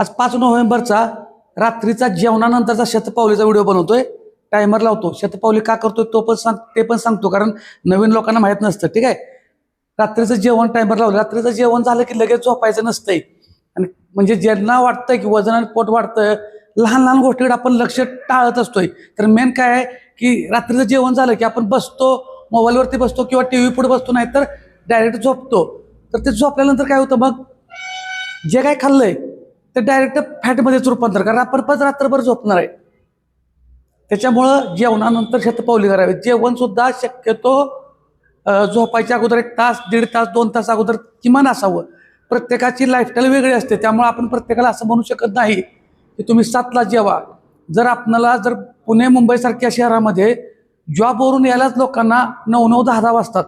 आज पाच नोव्हेंबरचा रात्रीचा जेवणानंतरचा शतपावलीचा व्हिडिओ बनवतोय. टायमर लावतो. शतपावली का करतोय तो पण सांग ते पण सांगतो कारण नवीन लोकांना माहीत नसतं. ठीक आहे? रात्रीचं जेवण टायमर लावलं. रात्रीचं जेवण झालं की लगेच झोपायचं नसतंय. आणि म्हणजे ज्यांना वाटतंय की वजन आणि पोट वाढतं लहान लहान गोष्टीकडे आपण लक्ष टाळत असतोय. तर मेन काय आहे की रात्रीचं जेवण झालं की आपण बसतो मोबाईलवरती बसतो किंवा टी व्ही पुढे बसतो नाही तर डायरेक्ट झोपतो. तर ते झोपल्यानंतर काय होतं मग? जे काय खाल्लंय ते डायरेक्ट फॅटमध्येच रूपांतर. कारण आपण पण रात्रभर झोपणार आहे. त्याच्यामुळं जेवणानंतर शतपावली करावी जेवण सुद्धा शक्यतो झोपायच्या अगोदर एक तास दीड तास दोन तास अगोदर किमान असावं. प्रत्येकाची लाईफस्टाईल वेगळी असते. त्यामुळे आपण प्रत्येकाला असं म्हणू शकत नाही की तुम्ही सातला जेवा. जर आपणाला जर पुणे मुंबईसारख्या शहरामध्ये जॉबवरून यायलाच लोकांना नऊ नऊ दहा दहा वाजतात.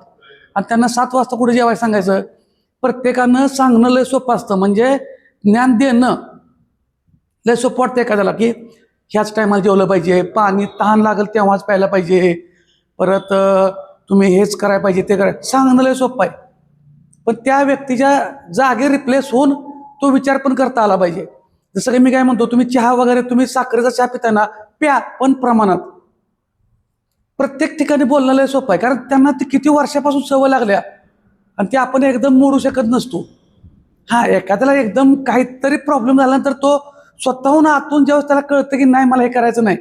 आणि त्यांना सात वाजता कुठे जेवायला सांगायचं? प्रत्येकानं सांगणं लय सोपं असतं. म्हणजे ज्ञान देणं लय सोपं वाटतं एखाद्याला की ह्याच टायमाला जेवलं पाहिजे. पाणी तहान लागेल तेव्हाच प्यायला पाहिजे. परत तुम्ही हेच करायला पाहिजे ते कराय सांगणं लय सोपं आहे. पण त्या व्यक्तीच्या जागे रिप्लेस होऊन तो विचार पण करता आला पाहिजे. जसं की मी काय म्हणतो तुम्ही चहा वगैरे तुम्ही साखरेचा चहा पिताना प्या पण प्रमाणात. प्रत्येक ठिकाणी बोलणं लय सोपं आहे. कारण त्यांना ती किती वर्षापासून सवय लागल्या आणि ते आपण एकदम मोडू शकत नसतो. हा एखाद्याला एकदम काहीतरी प्रॉब्लेम झाल्यानंतर तो स्वतःहून आतून जेव्हा त्याला कळतं की नाही मला हे करायचं नाही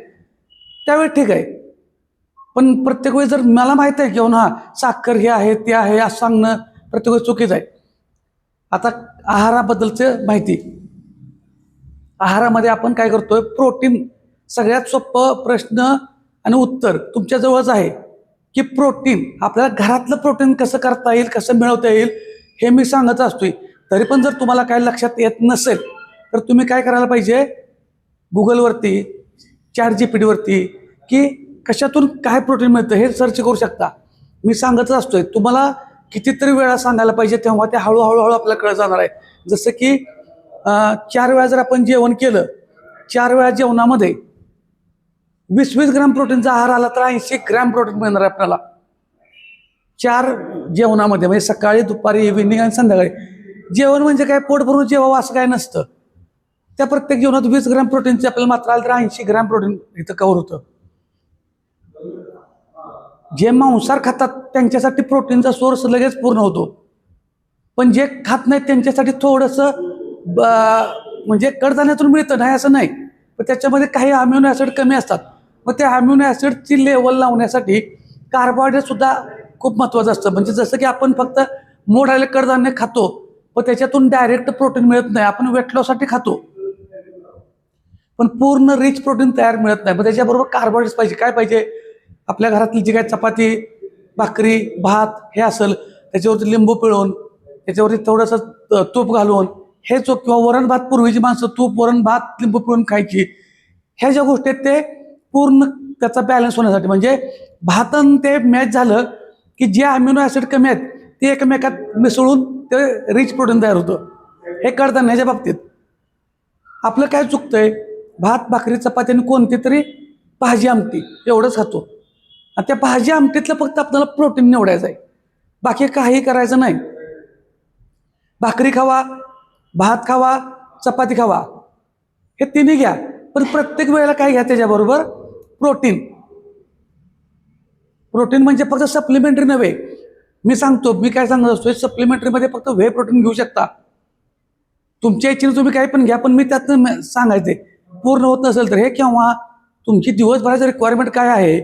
त्यावेळी ठीक आहे. पण प्रत्येक वेळी जर मला माहीत आहे की हो हा साखर हे आहे ते आहे असं सांगणं प्रत्येक वेळी चुकीचं आहे. आता आहाराबद्दलचं माहिती. आहारामध्ये आपण काय करतोय प्रोटीन सगळ्यात सोपं प्रश्न आणि उत्तर तुमच्याजवळच आहे की प्रोटीन आपल्याला घरातलं प्रोटीन कसं करता येईल कसं मिळवता येईल हे मी सांगत असतोय. तरी पण जर तुम्हाला काय लक्षात येत नसेल तर तुम्ही काय करायला पाहिजे? गुगलवरती चार जी पी डीवरती की कशातून काय प्रोटीन मिळतं हे सर्च करू शकता. मी सांगतच असतोय तुम्हाला कितीतरी वेळा सांगायला पाहिजे तेव्हा ते हळूहळू आपल्याला कळत जाणार आहे. जसं की चार वेळा जर आपण जेवण केलं चार वेळा जेवणामध्ये वीस वीस ग्रॅम प्रोटीनचा आहार आला तर ऐंशी ग्रॅम प्रोटीन मिळणार आहे आपल्याला. चार जेवणामध्ये म्हणजे सकाळी दुपारी इव्हिनिंग आणि संध्याकाळी. जेवण म्हणजे काय? पोट भरून जेवावं असं काय नसतं. त्या प्रत्येक जेवणात वीस ग्रॅम प्रोटीनची आपल्याला मात्र आलं तर ऐंशी ग्रॅम प्रोटीन इथं कव्हर होतं. जे मांसाहार खातात त्यांच्यासाठी प्रोटीनचा सोर्स लगेच पूर्ण होतो. पण जे खात नाहीत त्यांच्यासाठी थोडंसं ब- म्हणजे कडधान्यातून मिळतं नाही असं नाही. पण त्याच्यामध्ये काही अम्युनो ॲसिड कमी असतात. मग त्या अम्युनो ॲसिडची लेवल लावण्यासाठी कार्बोहायड्रेट सुद्धा खूप महत्त्वाचं असतं. म्हणजे जसं की आपण फक्त मोड आलेले कडधान्य खातो पण त्याच्यातून डायरेक्ट प्रोटीन मिळत नाही. आपण वेट लॉससाठी खातो. पण पूर्ण रिच प्रोटीन तयार मिळत नाही. मग त्याच्याबरोबर कार्बोहायड्रेट्स पाहिजे. काय पाहिजे? आपल्या घरातली जी काय चपाती भाकरी भात हे असेल त्याच्यावरती लिंबू पिळून त्याच्यावरती थोडंसं तूप घालून हे जो हो किंवा वरण भात पूर्वीची माणसं तूप वरण भात लिंबू पिळून खायची. ह्या ज्या गोष्टी आहेत ते पूर्ण त्याचा बॅलन्स होण्यासाठी. म्हणजे भातन ते मॅच झालं की जे अमिनो ॲसिड कमी आहेत ते एकमेकात मिसळून ते रिच प्रोटीन तयार होतं. हे कडधान्याच्या बाबतीत आपलं काय चुकतंय? भात भाकरी चपाती आणि कोणती तरी भाजी आमटी एवढंच खातो. आणि त्या भाजी आमटीतलं फक्त आपल्याला प्रोटीन निवडायचं आहे. बाकी काही करायचं नाही. भाकरी खावा भात खावा चपाती खावा हे तिन्ही घ्या. पण प्रत्येक वेळेला काय घ्या त्याच्याबरोबर? प्रोटीन प्रोटीन म्हणजे फक्त सप्लिमेंटरी नव्हे मी सांगतो मी काय सांगत असतो सप्लिमेंटरीमध्ये फक्त व्हे प्रोटीन घेऊ शकता. तुमच्या इच्छेने तुम्ही काही पण घ्या पण मी त्यातनं सांगायचे पूर्ण होत नसेल तर हे केव्हा? तुमची दिवसभराची रिक्वायरमेंट काय आहे?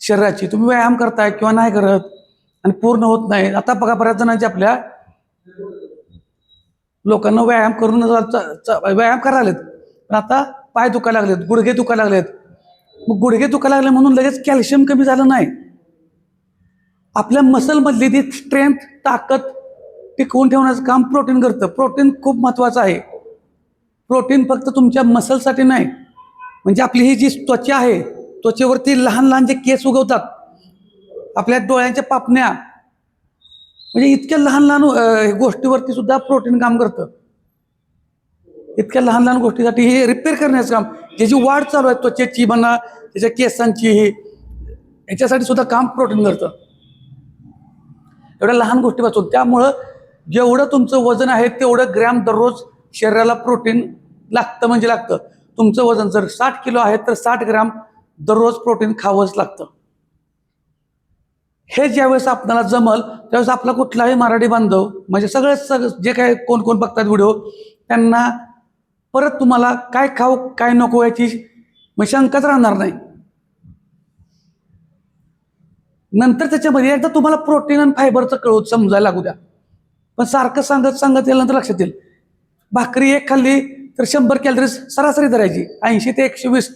शरीराची. तुम्ही व्यायाम करताय किंवा नाही करत आणि पूर्ण होत नाही. आता बघा बऱ्याच जणांचे आपल्या लोकांना व्यायाम करून च- व्यायाम करायला लागलेत. पण आता पाय दुखायला लागलेत गुडघे दुखायला लागलेत. मग गुडघे दुखायला लागले म्हणून लगेच कॅल्शियम कमी झालं नाही. आपल्या मसलमधली ती स्ट्रेंथ ताकद टिकवून ठेवण्याचं काम प्रोटीन करतं. प्रोटीन खूप महत्त्वाचं आहे. प्रोटीन फक्त तुमच्या मसलसाठी नाही. म्हणजे आपली ही जी त्वचा आहे त्वचेवरती लहान लहान जे केस उगवतात आपल्या डोळ्यांच्या पापण्या म्हणजे इतक्या लहान लहान गोष्टीवरती सुद्धा प्रोटीन काम करतं. इतक्या लहान लहान गोष्टीसाठी हे रिपेअर करण्याचं काम ज्याची वाढ चालू आहे त्वचेची म्हणा त्याच्या केसांची याच्यासाठी सुद्धा काम प्रोटीन करतं. एवढ्या लहान गोष्टीपासून त्यामुळं जेवढं तुमचं वजन आहे तेवढं ग्रॅम दररोज शरीराला प्रोटीन लागतं म्हणजे लागतं. तुमचं वजन जर साठ किलो आहे तर साठ ग्राम दररोज प्रोटीन खावंच लागतं. हे ज्यावेळेस आपल्याला जमल त्यावेळेस आपला कुठलाही मराठी बांधव म्हणजे सगळे सगळं जे काय कोण कोण बघतात व्हिडिओ त्यांना परत तुम्हाला काय खाऊ काय नको याची मग शंकाच राहणार नाही. नंतर त्याच्यामध्ये एकदा तुम्हाला प्रोटीन आणि फायबरचं कळू समजायला लागू द्या. पण सारखं सांगत सांगत यानंतर लक्षात येईल. भाकरी एक खाल्ली तर शंभर कॅलरीज सरासरी धरायची. ऐंशी ते एकशे वीस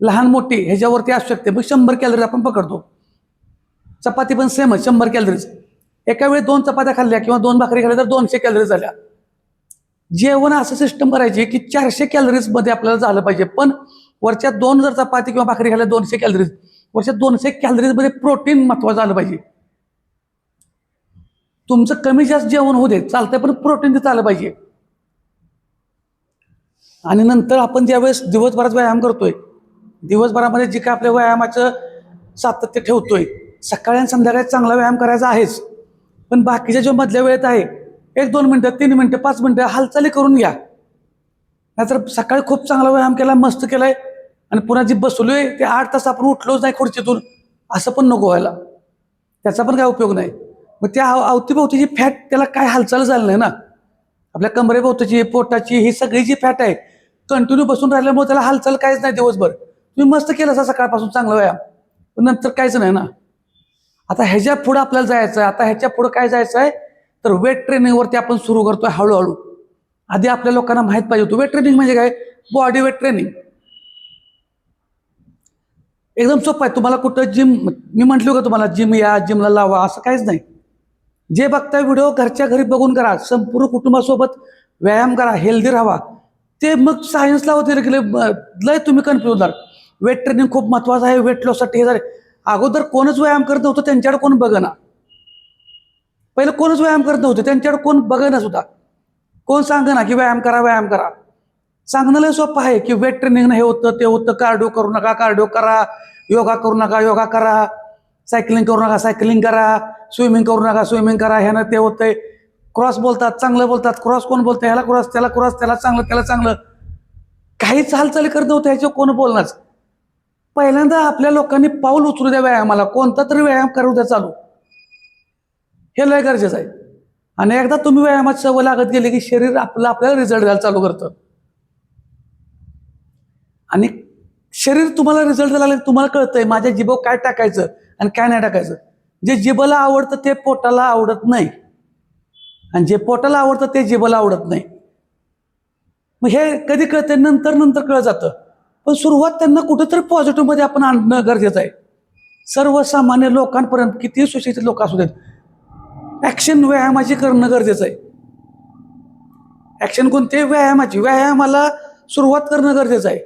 लहान मोठी ह्याच्यावरती असू शकते. मग शंभर कॅलरीज आपण पकडतो. चपाती पण सेमच शंभर कॅलरीज एका वेळी दोन चपात्या खाल्ल्या किंवा दोन भाकरी खाल्ल्या तर दोनशे कॅलरीज झाल्या. जेवण असं सिस्टम करायची की चारशे कॅलरीजमध्ये आपल्याला झालं पाहिजे. पण वरच्या दोन जर चपाती किंवा भाकरी खाल्ल्या दोनशे कॅलरीज वरच्या दोनशे कॅलरीजमध्ये प्रोटीन महत्वाचं आलं पाहिजे. तुमचं कमी जास्त जेवण होऊ दे चालतंय पण प्रोटीन तिथं आलं पाहिजे. आणि नंतर आपण ज्यावेळेस दिवसभरात व्यायाम करतोय दिवसभरामध्ये जे काय आपल्या व्यायामाचं सातत्य ठेवतोय सकाळी आणि संध्याकाळी चांगला व्यायाम करायचा आहेच. पण बाकीच्या जो मधल्या वेळेत आहे एक दोन मिनटं तीन मिनटं पाच मिनटं हालचाली करून घ्या. नाहीतर सकाळी खूप चांगला व्यायाम केला मस्त केलाय आणि पुन्हा जी बसलोय ते आठ तास आपण उठलोच नाही खुर्चीतून. असं पण नको व्हायला. त्याचा पण काय उपयोग नाही. मग त्या अवतीभोवतीची फॅट त्याला काय हालचाल झाली नाही ना? आपल्या कमरेभोवतीची पोटाची ही सगळी जी फॅट आहे कंटिन्यू बसून राहिल्यामुळे त्याला हालचाल काहीच नाही दिवसभर. तुम्ही मस्त केलं असा सकाळपासून चांगलं व्यायाम. पण नंतर काहीच नाही ना? आता ह्याच्या पुढं आपल्याला जायचं आहे आता ह्याच्या पुढं काय जायचं आहे तर वेट ट्रेनिंगवरती आपण सुरू करतोय हळूहळू. आधी आपल्या लोकांना माहीत पाहिजे होतं. वेट ट्रेनिंग म्हणजे काय? बॉडी वेट ट्रेनिंग एकदम सोपं आहे. तुम्हाला कुठं जिम मी म्हटलो का तुम्हाला जिम या जिमला लावा असं काहीच नाही. जे बघताय व्हिडिओ घरच्या घरी बघून करा. संपूर्ण कुटुंबासोबत व्यायाम करा हेल्दी राहा. ते मग सायन्सला होते गेले लय तुम्ही कन्फ्युज होणार. वेट ट्रेनिंग खूप महत्वाचं आहे वेट लॉससाठी हे झाले. अगोदर कोणच व्यायाम करत नव्हतं त्यांच्याकडे कोण बघना पहिलं कोणच व्यायाम करत नव्हतं त्यांच्याकडे कोण बघना सुद्धा. कोण सांगना की व्यायाम करा व्यायाम करा. सांगणं लय सोपं आहे की वेट ट्रेनिंग हे होतं ते होतं. कार्डिओ करू नका कार्डिओ करा. योगा करू नका योगा करा. सायकलिंग करू नका सायकलिंग करा. स्विमिंग करू नका स्विमिंग करा. ह्यानं ते होतंय. क्रॉस बोलतात चांगलं बोलतात. क्रॉस कोण बोलतं? ह्याला क्रॉस त्याला क्रॉस त्याला चांगलं त्याला चांगलं. काहीच हालचाली करत नव्हतं ह्याच्या कोण बोलणार? पहिल्यांदा आपल्या लोकांनी पाऊल उचलू द्या व्यायामाला. कोणता तरी व्यायाम करू द्या चालू. हे लय गरजेचं आहे. आणि एकदा तुम्ही व्यायामात सवय लागत गेली की शरीर आपलं आपल्याला रिझल्ट द्यायला चालू करतं. आणि शरीर तुम्हाला रिझल्ट झाला लागले तुम्हाला कळतंय माझ्या जिभेवर काय टाकायचं आणि काय नाही टाकायचं. जे जिभला आवडतं ते पोटाला आवडत नाही. आणि जे पोटाला आवडतं ते जिभला आवडत नाही. मग हे कधी कळतंय? नंतर नंतर कळत जातं. पण सुरुवात त्यांना कुठेतरी पॉझिटिव्हमध्ये आपण आणणं गरजेचं आहे. सर्वसामान्य लोकांपर्यंत किती सुशिक्षित लोक असू देत ॲक्शन व्यायामाची करणं गरजेचं आहे. ॲक्शन कोणते? व्यायामाची. व्यायामाला सुरुवात करणं गरजेचं आहे.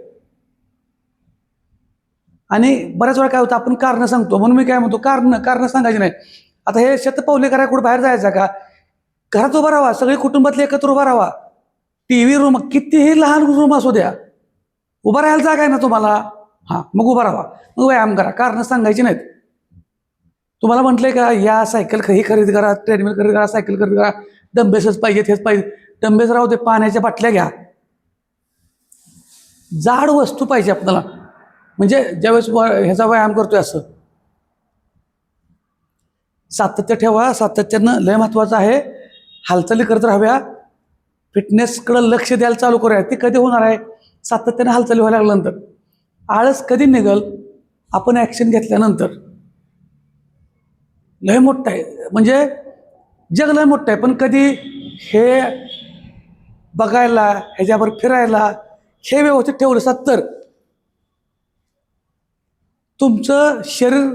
आणि बऱ्याच वेळा काय होतं आपण कारणं सांगतो. म्हणून मी काय म्हणतो कारण कारणं सांगायची नाही. आता हे शतपावले करा कुठं बाहेर जायचं का? घरात उभा राहावा सगळे कुटुंबातले एकत्र उभा राहावा टी व्ही रूम कितीही लहान रूम असू द्या. उभा राहायला जागा आहे ना तुम्हाला? हां मग उभा राहा. मग व्यायाम करा. कारणं सांगायची नाहीत. तुम्हाला म्हटलंय का या सायकल ही खरेदी करा ट्रेडमिल खरेदी करा सायकल खरेदी करा. डंबेसच पाहिजेत हेच पाहिजे डंबेस राहू दे पाण्याच्या बाटल्या घ्या. जाड वस्तू पाहिजे आपल्याला. म्हणजे ज्यावेळेस ह्याचा व्यायाम करतोय असं. सातत्य ठेवा सातत्यानं लय महत्वाचं आहे. हालचाली करत राहाव्या. फिटनेसकडं लक्ष द्यायला चालू करूया. ते कधी होणार आहे? सातत्याने हालचाली व्हायला लागल्यानंतर. आळस कधी निघल? आपण ॲक्शन घेतल्यानंतर. लय मोठं आहे. म्हणजे जग लय मोठं आहे. पण कधी हे बघायला ह्याच्यावर फिरायला हे व्यवस्थित ठेवलं सत्तर तर तुमचं शरीर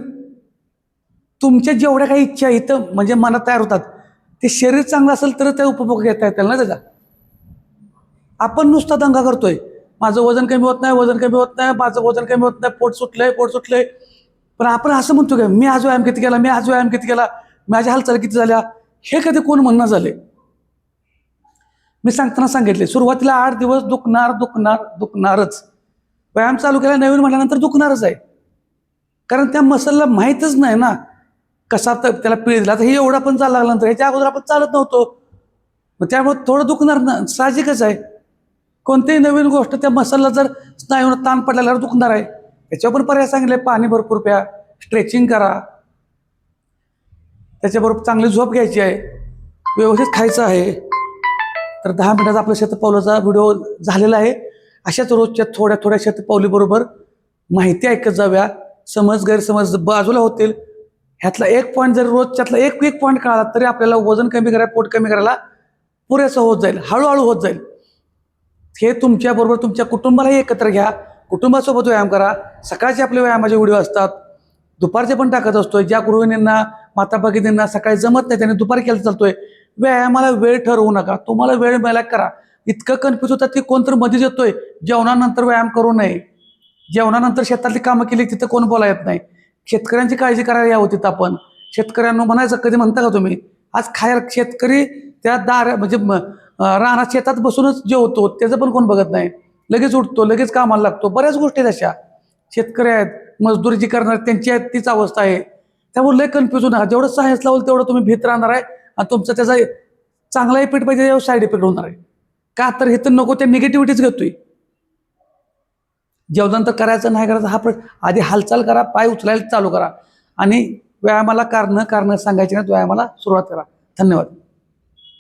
तुमच्या जेवढ्या काही इच्छा इथं म्हणजे मनात तयार होतात. ते शरीर चांगलं असेल तर ते उपभोग घेता येतील ना त्याचा आपण नुसता दंगा करतोय. माझं वजन कमी होत नाही वजन कमी होत नाही माझं वजन कमी होत नाही पोट सुटलंय पोट सुटलंय. पण आपण असं म्हणतो की मी आज व्यायाम किती केला मी आज व्यायाम किती केला माझ्या हालचाल किती झाल्या हे कधी कोण म्हणणं झाले मी सांगताना सांगितले सुरुवातीला आठ दिवस दुखणार दुखणार दुखणारच. व्यायाम चालू केला नवीन म्हटल्यानंतर दुखणारच आहे. कारण त्या मसलला माहीतच नाही ना कसा तर त्याला पिळ दिला. तर हे एवढा पण चालला लागला नंतर ह्याच्या अगोदर आपण चालत नव्हतो. मग त्यामुळे थोडं दुखणार ना साहजिकच आहे. कोणतीही नवीन गोष्ट त्या मसलला जर स्नायूला ताण पडल्यावर दुखणार आहे. त्याच्यावर पण पर्याय सांगितले पाणी भरपूर प्या स्ट्रेचिंग करा. त्याच्याबरोबर चांगली झोप घ्यायची आहे. व्यवस्थित खायचं आहे. तर दहा मिनटाचा आपल्या शेतपावलाचा व्हिडिओ झालेला आहे. अशाच रोजच्या थोड्या थोड्या शेतपावलीबरोबर माहिती ऐकत जाव्या समज गैरसमज बाजूला होतील. ह्यातला एक पॉईंट जरी रोजच्यातला एक एक पॉईंट कळाला तरी आपल्याला वजन कमी करायला पोट कमी करायला पुरेसं होत जाईल. हळूहळू होत जाईल. हे तुमच्याबरोबर तुमच्या कुटुंबालाही एकत्र घ्या. कुटुंबासोबत व्यायाम करा. सकाळचे आपले व्यायामाचे व्हिडिओ असतात. दुपारचे पण टाकत असतोय. ज्या गृहिणींना माता भगिनींना सकाळी जमत नाही त्यांनी दुपारी केलं चालतोय. व्यायामाला वेळ ठरवू नका. तुम्हाला वेळ मिळाला करा. इतकं कन्फ्युज होतात की कोणतरी मध्येच येतोय. जेवणानंतर व्यायाम करू नये. जेवणानंतर शेतातली कामं केली तिथं कोण बोला येत नाही. शेतकऱ्यांची काळजी करायला यावं तिथं आपण. शेतकऱ्यांना म्हणायचं कधी म्हणता का तुम्ही? आज खायला शेतकरी त्या दार म्हणजे म- रानात शेतात बसूनच जेवतो त्याचं पण कोण बघत नाही. लगेच उठतो लगेच कामाला लागतो. बऱ्याच गोष्टी आहेत अशा. शेतकरी आहेत मजदुरी जी करणार त्यांची आहेत तीच अवस्था आहे. त्यामुळे लय कन्फ्युज होणार जेवढं सायन्स लावलं तेवढं तुम्ही भीत राहणार आहे. आणि तुमचा त्याचा चांगला इफेक्ट पाहिजे साईड इफेक्ट होणार आहे. का तर हे तर नको त्या निगेटिव्हिटीच घेतोय. जेवणानंतर करायचं नाही करायचं हा प्रश्न आधी हालचाल करा पाय उचलायला चालू करा. आणि व्यायामाला कारणं कारणं सांगायची नाहीत व्यायामाला सुरुवात करा. धन्यवाद.